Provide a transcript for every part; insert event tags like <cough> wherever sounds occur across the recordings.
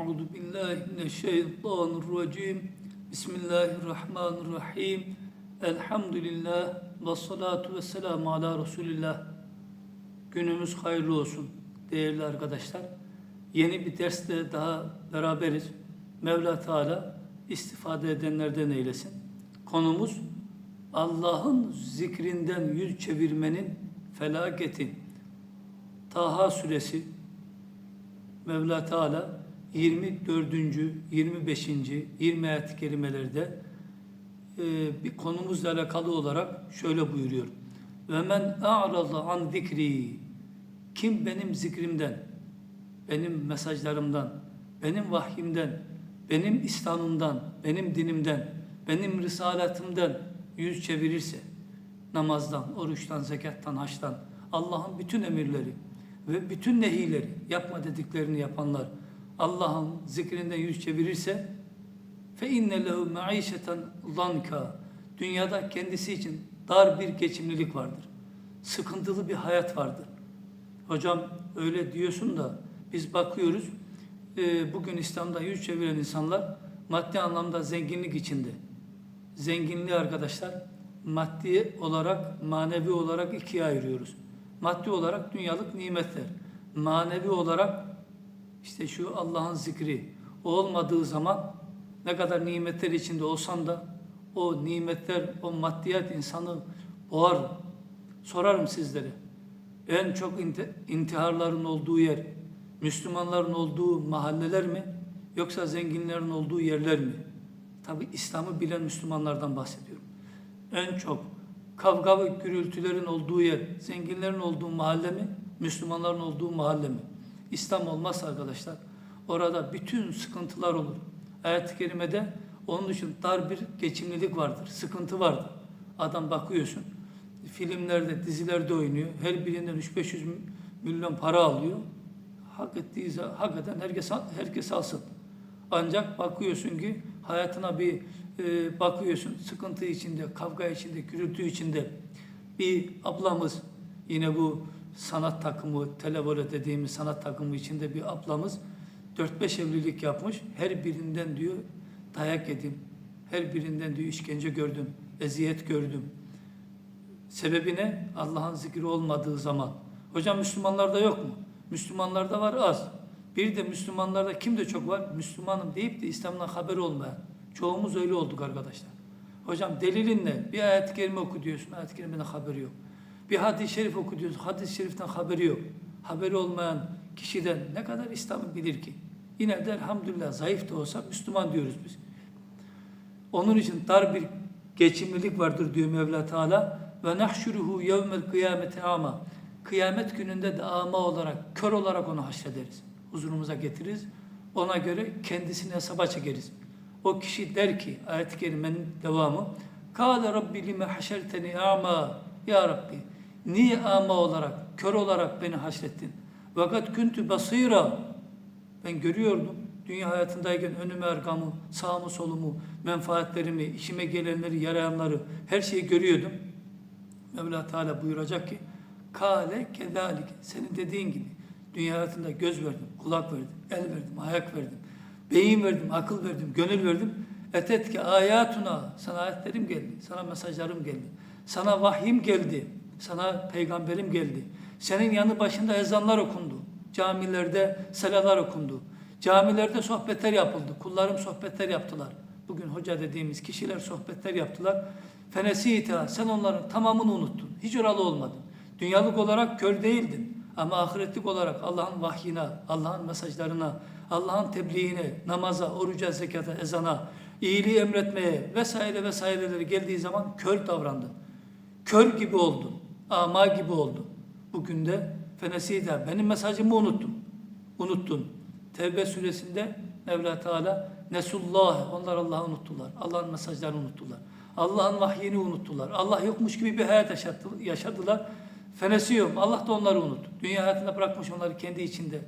Euzu billahi mineşşeytanirracim. Bismillahirrahmanirrahim. Elhamdülillah ve salatu ve selamu ala Resulillah. Günümüz hayırlı olsun değerli arkadaşlar. Yeni bir derste daha beraberiz. Mevla Teala istifade edenlerden eylesin. Konumuz Allah'ın zikrinden yüz çevirmenin felaketi. Taha suresi Mevla Teala 24. 25. 20 ayet-i kerimelerde e, bir konumuzla alakalı olarak şöyle buyuruyor. Ve men a'rada an zikri kim benim zikrimden, benim mesajlarımdan, benim vahyimden, benim İslam'ımdan, benim dinimden, benim risaletimden yüz çevirirse, namazdan, oruçtan, zekattan, haçtan, Allah'ın bütün emirleri ve bütün nehileri, yapma dediklerini yapanlar, Allah'ın zikrinden yüz çevirirse, fe inne lehu maişeten zanka. Dünyada kendisi için dar bir geçimlilik vardır. Sıkıntılı bir hayat vardır. Hocam öyle diyorsun da biz bakıyoruz e, bugün İslam'da yüz çeviren insanlar maddi anlamda zenginlik içinde. Zenginliği arkadaşlar maddi olarak manevi olarak ikiye ayırıyoruz. Maddi olarak dünyalık nimetler. Manevi olarak işte şu Allah'ın zikri olmadığı zaman ne kadar nimetler içinde olsan da o nimetler, o maddiyat insanı boğar. Sorarım sizlere. En çok inti- intiharların olduğu yer, Müslümanların olduğu mahalleler mi? Yoksa zenginlerin olduğu yerler mi? Tabi İslam'ı bilen Müslümanlardan bahsediyorum. En çok kavga ve gürültülerin olduğu yer, zenginlerin olduğu mahalle mi? Müslümanların olduğu mahalle mi? İslam olmazsa arkadaşlar orada bütün sıkıntılar olur. Ayet-i Kerime'de onun için dar bir geçimlilik vardır, sıkıntı vardır. Adam bakıyorsun, filmlerde, dizilerde oynuyor. Her birinden 3-500 milyon para alıyor. Hak ettiği hak eden herkes, herkes alsın. Ancak bakıyorsun ki hayatına bir e, bakıyorsun sıkıntı içinde, kavga içinde, gürültü içinde bir ablamız yine bu sanat takımı, televole dediğimiz sanat takımı içinde bir ablamız 4-5 evlilik yapmış. Her birinden diyor dayak yedim. Her birinden diyor işkence gördüm, eziyet gördüm. Sebebi ne? Allah'ın zikri olmadığı zaman. Hocam Müslümanlarda yok mu? Müslümanlarda var az. Bir de Müslümanlarda kim de çok var? Müslümanım deyip de İslam'dan haberi olmayan. Çoğumuz öyle olduk arkadaşlar. Hocam delilin ne? Bir ayet-i kerime oku diyorsun, ayet-i kerimeden haberi yok. Bir hadis-i şerif oku diyorsun, hadis-i şeriften haberi yok. Haberi olmayan kişiden ne kadar İslam'ı bilir ki? Yine de elhamdülillah zayıf da olsa Müslüman diyoruz biz. Onun için dar bir geçimlilik vardır diyor Mevla Teala. Ve nahşuruhu yevmel kıyameti ama. Kıyamet gününde de ama olarak, kör olarak onu haşrederiz. Huzurumuza getiririz. Ona göre kendisini hesaba çekeriz. O kişi der ki, ayet-i kerimenin devamı, Kâle Rabbi lime haşerteni ama. Ya Rabbi, niye ama olarak, kör olarak beni haşrettin? Vakat küntü basira. Ben görüyordum. Dünya hayatındayken önümü arkamı, sağımı solumu, menfaatlerimi, işime gelenleri, yarayanları her şeyi görüyordum. Mevla Teala buyuracak ki Kale kedalik senin dediğin gibi dünya hayatında göz verdim, kulak verdim, el verdim, ayak verdim, beyin verdim, akıl verdim, gönül verdim. Etetke ayatuna sana ayetlerim geldi, sana mesajlarım geldi, sana vahyim geldi, sana peygamberim geldi. Senin yanı başında ezanlar okundu, camilerde selalar okundu, camilerde sohbetler yapıldı, kullarım sohbetler yaptılar. Bugün hoca dediğimiz kişiler sohbetler yaptılar. Fenesita sen onların tamamını unuttun. Hiç oralı olmadın. Dünyalık olarak kör değildin. Ama ahiretlik olarak Allah'ın vahyine, Allah'ın mesajlarına, Allah'ın tebliğine, namaza, oruca, zekata, ezana, iyiliği emretmeye vesaire vesaireleri geldiği zaman kör davrandın. Kör gibi oldun. Ama gibi oldun. Bugün de fenesida benim mesajımı unuttun. Unuttun. Tevbe suresinde Mevla Teala Nesullah onlar Allah'ı unuttular. Allah'ın mesajlarını unuttular. Allah'ın vahyini unuttular. Allah yokmuş gibi bir hayat yaşattı- yaşadılar. Fenesiyum. Allah da onları unuttu. Dünya hayatında bırakmış onları kendi içinde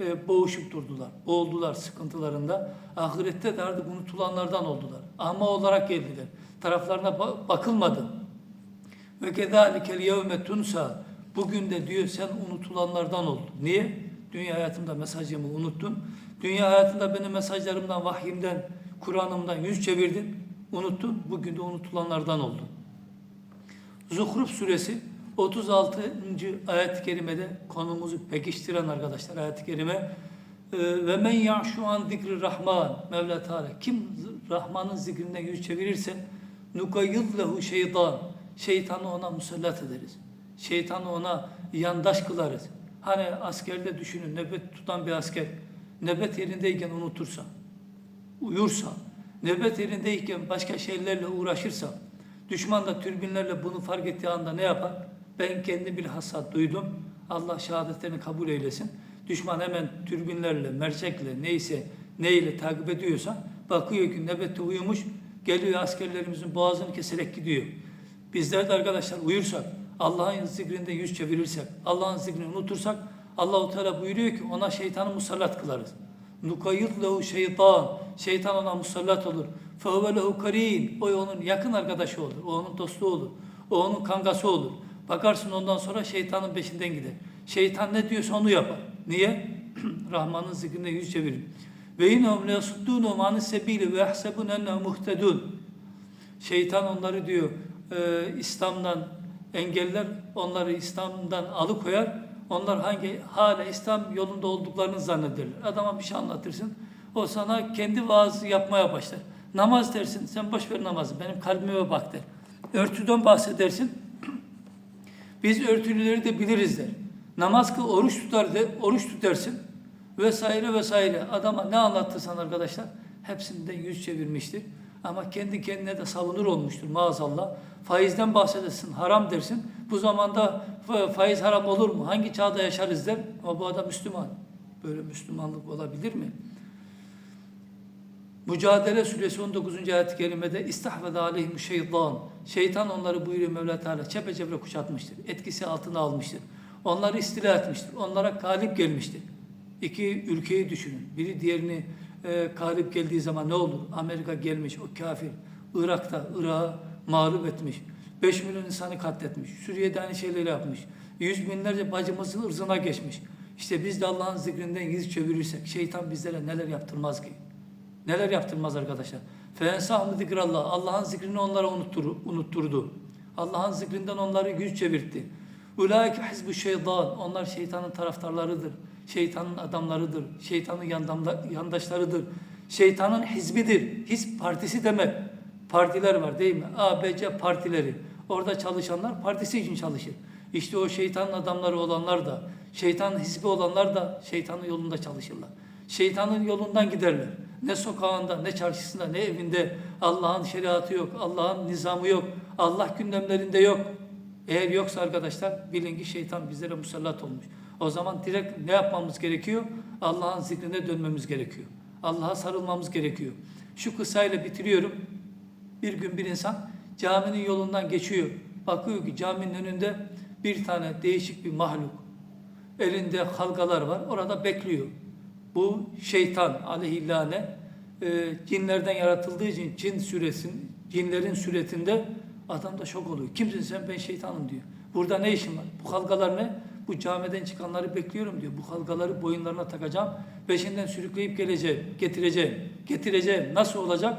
e, boğuşup durdular. Boğuldular sıkıntılarında. Ahirette de artık unutulanlardan oldular. Ama olarak geldiler. Taraflarına ba- bakılmadı. Ve kezalikel yevme tunsa. Bugün de diyor sen unutulanlardan oldun. Niye? Dünya hayatımda mesajımı unuttun. Dünya hayatında benim mesajlarımdan, vahyimden, Kur'an'ımdan yüz çevirdin. Unuttun. Bugün de unutulanlardan oldun. Zuhruf suresi 36. ayet-i kerimede konumuzu pekiştiren arkadaşlar ayet-i kerime e, ve men ya'şu an zikri rahman Mevla Teala kim Rahman'ın zikrinden yüz çevirirse nukayyid lehu şeytan şeytanı ona musallat ederiz. Şeytanı ona yandaş kılarız. Hani askerde düşünün nöbet tutan bir asker nöbet yerindeyken unutursa, uyursa, nöbet yerindeyken başka şeylerle uğraşırsa, düşman da türbinlerle bunu fark ettiği anda ne yapar? Ben kendi bilhassa duydum. Allah şehadetlerini kabul eylesin. Düşman hemen türbinlerle, mercekle, neyse, neyle takip ediyorsa bakıyor ki nöbette uyumuş, geliyor askerlerimizin boğazını keserek gidiyor. Bizler de arkadaşlar uyursak, Allah'ın zikrinde yüz çevirirsek, Allah'ın zikrini unutursak, Allahu Teala buyuruyor ki ona şeytanı musallat kılarız. Nukayyid lehu şeytan. Şeytan ona musallat olur. Fehuve lehu karin. O onun yakın arkadaşı olur. O onun dostu olur. O onun kankası olur. Bakarsın ondan sonra şeytanın peşinden gider. Şeytan ne diyorsa onu yapar. Niye? <clears throat> Rahman'ın zikrine yüz çevirir. Ve innehum lesuddûnehum anis sebîli ve yahsebûn ennehum muhtedûn. Şeytan onları diyor e, İslam'dan engeller, onları İslam'dan alıkoyar. Onlar hangi hala İslam yolunda olduklarını zannederler. Adama bir şey anlatırsın. O sana kendi vaazı yapmaya başlar. Namaz dersin. Sen boş ver namazı. Benim kalbime bak der. Örtüden bahsedersin. <clears throat> Biz örtülüleri de biliriz der. Namaz kıl, oruç tutar de, oruç tutarsın. Vesaire vesaire. Adama ne anlattırsan arkadaşlar hepsinden yüz çevirmiştir. Ama kendi kendine de savunur olmuştur maazallah. Faizden bahsedersin, haram dersin. Bu zamanda fa- faiz haram olur mu? Hangi çağda yaşarız der. Ama bu adam Müslüman. Böyle Müslümanlık olabilir mi? Mücadele suresi 19. ayet-i kerimede istahvede aleyhim şeytan. Şeytan onları buyuruyor Mevla Teala çepeçevre kuşatmıştır. Etkisi altına almıştır. Onları istila etmiştir. Onlara galip gelmiştir. İki ülkeyi düşünün. Biri diğerini e, galip geldiği zaman ne olur? Amerika gelmiş o kafir. Irak'ta Irak'ı mağlup etmiş. 5 milyon insanı katletmiş. Suriye'de aynı şeyleri yapmış. Yüz binlerce bacımızın ırzına geçmiş. İşte biz de Allah'ın zikrinden yüz çevirirsek şeytan bizlere neler yaptırmaz ki? Neler yaptırmaz arkadaşlar? Fensahmu zikrallah. Allah'ın zikrini onlara unuttur, unutturdu. Allah'ın zikrinden onları yüz çevirtti. Ulaike hizbu şeytan. Onlar şeytanın taraftarlarıdır. Şeytanın adamlarıdır. Şeytanın yandaşlarıdır. Şeytanın hizbidir. Hizb partisi demek. Partiler var değil mi? A, B, C partileri. Orada çalışanlar partisi için çalışır. İşte o şeytanın adamları olanlar da, şeytanın hizbi olanlar da şeytanın yolunda çalışırlar. Şeytanın yolundan giderler. Ne sokağında, ne çarşısında, ne evinde Allah'ın şeriatı yok, Allah'ın nizamı yok, Allah gündemlerinde yok. Eğer yoksa arkadaşlar bilin ki şeytan bizlere musallat olmuş. O zaman direkt ne yapmamız gerekiyor? Allah'ın zikrine dönmemiz gerekiyor. Allah'a sarılmamız gerekiyor. Şu kısayla bitiriyorum. Bir gün bir insan caminin yolundan geçiyor. Bakıyor ki caminin önünde bir tane değişik bir mahluk. Elinde halkalar var. Orada bekliyor. Bu şeytan aleyhillâne e, cinlerden yaratıldığı için cin süresin, cinlerin suretinde adam da şok oluyor. Kimsin sen? Ben şeytanım diyor. Burada ne işin var? Bu halkalar ne? Bu camiden çıkanları bekliyorum diyor. Bu halkaları boyunlarına takacağım. Peşinden sürükleyip geleceğim, getireceğim. Getireceğim. Nasıl olacak?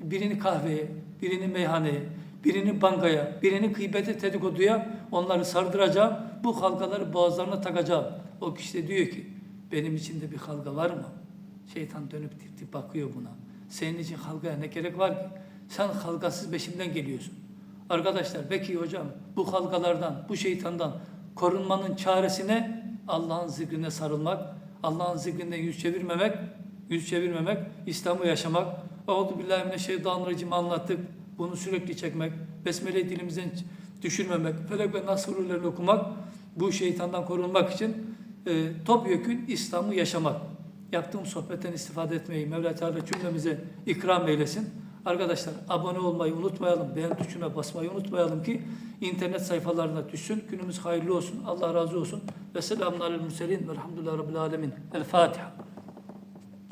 Birini kahveye, birini meyhaneye, birini bankaya, birini kıybete dedikoduya onları sardıracağım. Bu halkaları boğazlarına takacağım. O kişi de diyor ki benim içinde bir halka var mı? Şeytan dönüp tip bakıyor buna. Senin için halkaya ne gerek var ki? Sen halkasız beşimden geliyorsun. Arkadaşlar peki hocam bu halkalardan, bu şeytandan korunmanın çaresine Allah'ın zikrine sarılmak, Allah'ın zikrine yüz çevirmemek, yüz çevirmemek, İslam'ı yaşamak. Euzu billahi mineşşeytanirracim anlattık. Bunu sürekli çekmek, besmele dilimizden düşürmemek, felek ve nas surelerini okumak bu şeytandan korunmak için e, topyekün İslam'ı yaşamak. Yaptığım sohbetten istifade etmeyi Mevla Teala cümlemize ikram eylesin. Arkadaşlar abone olmayı unutmayalım, beğen tuşuna basmayı unutmayalım ki internet sayfalarına düşsün. Günümüz hayırlı olsun. Allah razı olsun. Ve selamun aleyhi ve sellem. Velhamdülillahi Rabbil alemin. El Fatiha.